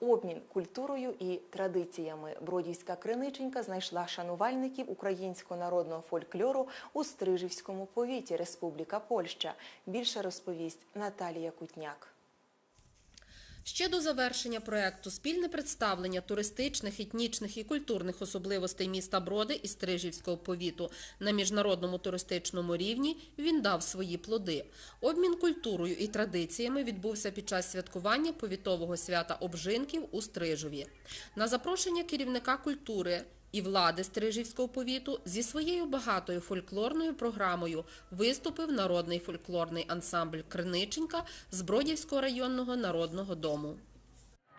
Обмін культурою і традиціями Бродівська криниченька знайшла шанувальників українського народного фольклору у Стрижівському повіті Республіка Польща. Більше розповість Наталія Кутняк. Ще до завершення проекту спільне представлення туристичних, етнічних і культурних особливостей міста Броди і Стрижівського повіту на міжнародному туристичному рівні він дав свої плоди. Обмін культурою і традиціями відбувся під час святкування повітового свята обжинків у Стрижові. На запрошення керівника культури і влади Стрижівського повіту зі своєю багатою фольклорною програмою виступив народний фольклорний ансамбль Криниченька з Бродівського районного народного дому.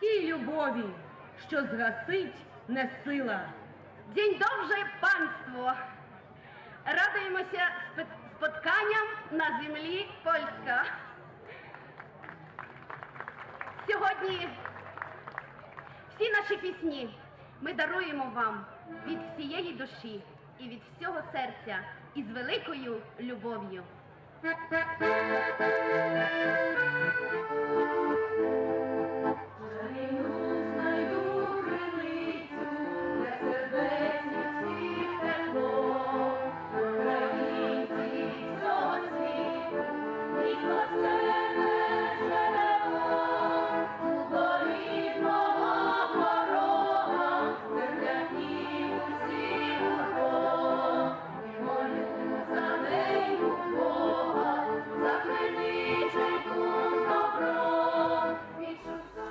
Тій любові, що згасить не сила. День добре, панство! Радуємося спот- спотканням на землі польська. Сьогодні всі наші пісні ми даруємо вам від всієї душі і від всього серця і з великою любов'ю. Знайду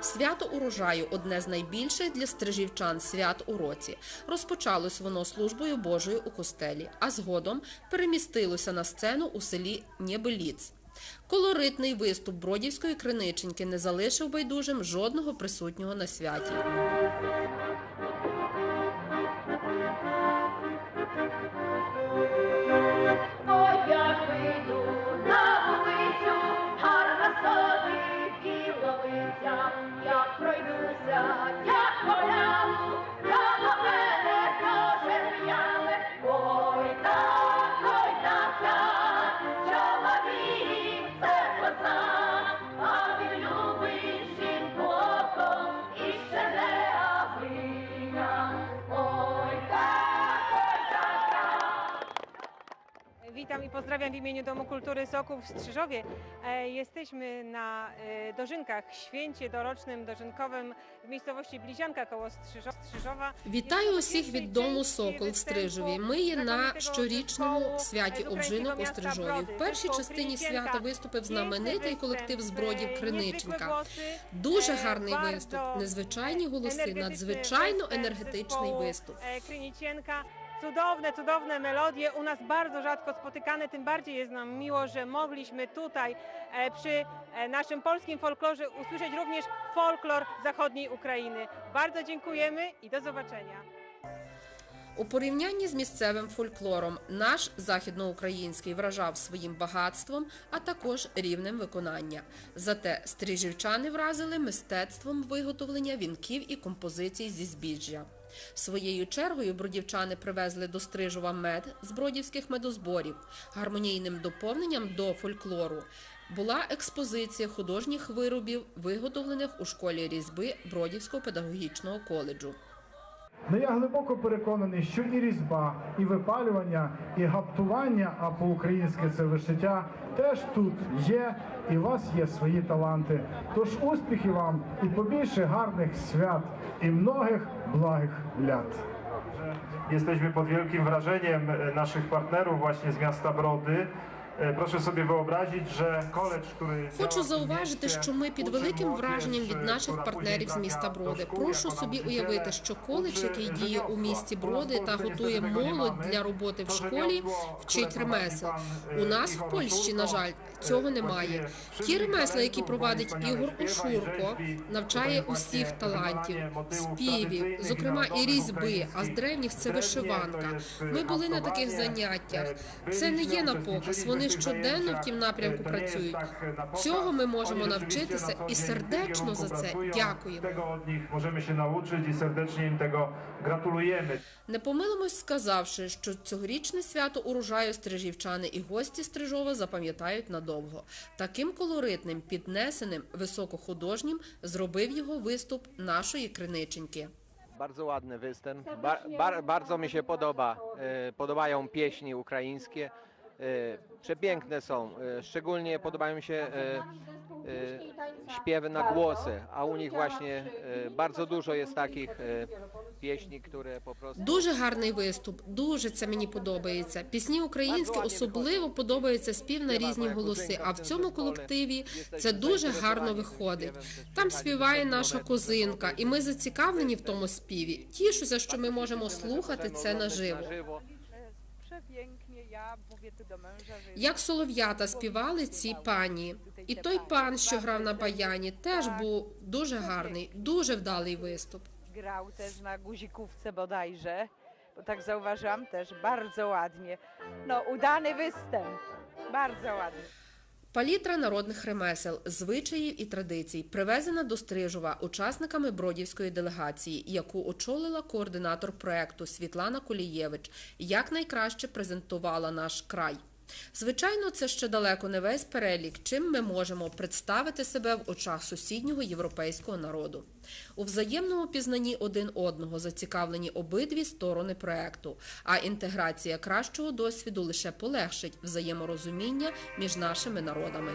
Свято урожаю одне з найбільших для стрижівчан свят у році. Розпочалось воно службою Божою у костелі, а згодом перемістилося на сцену у селі Нєбеліц. Колоритний виступ бродівської криниченьки не залишив байдужим жодного присутнього на святі. Witam i pozdrawiam w imieniu Domu Kultury Soków w Strzyżowie. E, Jesteśmy na e, dożynkach, święcie dorocznym, dożynkowym w miejscowości Blizianka koło Strzyżowa. Вітаю усіх від дому Сокол в Стрижові. Ми є на щорічному святі обжинок у Стрижові. В першій частині свята виступив знаменитий колектив збродів Криниченка. Дуже гарний виступ, незвичайні голоси, надзвичайно енергетичний zespołu, вистуp. E. Cudowne, cudowne melodie, u nas bardzo rzadko spotykane, tym bardziej jest nam miło, że mogliśmy tutaj e, przy e, naszym polskim folklorze usłyszeć również folklor zachodniej Ukrainy. Bardzo dziękujemy i do zobaczenia. У порівнянні з місцевим фольклором наш західноукраїнський вражав своїм багатством, а також рівнем виконання. Зате стрижівчани вразили мистецтвом виготовлення вінків і композицій зі збіжжя. Своєю чергою бродівчани привезли до Стрижова мед з бродівських медозборів. Гармонійним доповненням до фольклору була експозиція художніх виробів, виготовлених у школі різьби Бродівського педагогічного коледжу. Ну я глибоко переконаний, що і різьба, і випалювання, і гаптування, а по-українськи це вишиття, теж тут є, і у вас є свої таланти. Тож успіхів вам і побільше гарних свят, і многих благих лят. Jesteśmy pod wielkim wrażeniem naszych partnerów właśnie z miasta Brody. E, Proszę sobie wyobrazić, że college, który Хочу зауважити, що ми під великим враженням від e, наших партнерів з міста Броди. Прошу собі уявити, що коледж, який діє у місті Броди та готує молодь для роботи в школі, вчить ремесел. У e, нас в Польщі, на жаль, e, цього немає. Ті ремесла, які провадить Ігор Ошурко, навчає усіх талантів, співів, зокрема і різьби, а з древніх це вишиванка. e, Ми були на таких заняттях. e, Це не є на показ. Вони вони щоденно в тім напрямку працюють. Цього ми можемо навчитися і сердечно за це дякуємо. Się nauczyć i serdecznie im tego gratulujemy. Не помилимось, сказавши, що цьогорічне свято урожаю стрижівчани і гості Стрижова запам'ятають надовго. Таким колоритним, піднесеним, високохудожнім зробив його виступ нашої криниченьки. Bardzo ładny występ. Ba, bar, bardzo mi się podoba. E, podobają pieśni ukraińskie. E, przepiękne są. E, szczególnie podobają mi się e, e, śpiewy na głosy, a u nich właśnie e, bardzo dużo jest takich e, pieśni, które po prostu. Дуже гарний виступ, дуже це мені подобається. Пісні українські особливо подобається спів на різні голоси. А в цьому колективі це дуже гарно виходить. Там співає наша козинка, і ми зацікавлені в тому співі. Тішуся, що ми можемо слухати це наживо. Як солов'ята співали ці пані. І той пан, що грав на баяні, теж був дуже гарний, дуже вдалий виступ. grał też na guzikówce bodajże, bo tak zauważyłam też bardzo ładnie. No, udany występ, bardzo ładny. Палітра народних ремесел, звичаїв і традицій привезена до Стрижова учасниками бродівської делегації, яку очолила координатор проекту Світлана Колієвич, як найкраще презентувала наш край. Звичайно, це ще далеко не весь перелік, чим ми можемо представити себе в очах сусіднього європейського народу. У взаємному пізнанні один одного зацікавлені обидві сторони проекту, а інтеграція кращого досвіду лише полегшить взаєморозуміння між нашими народами.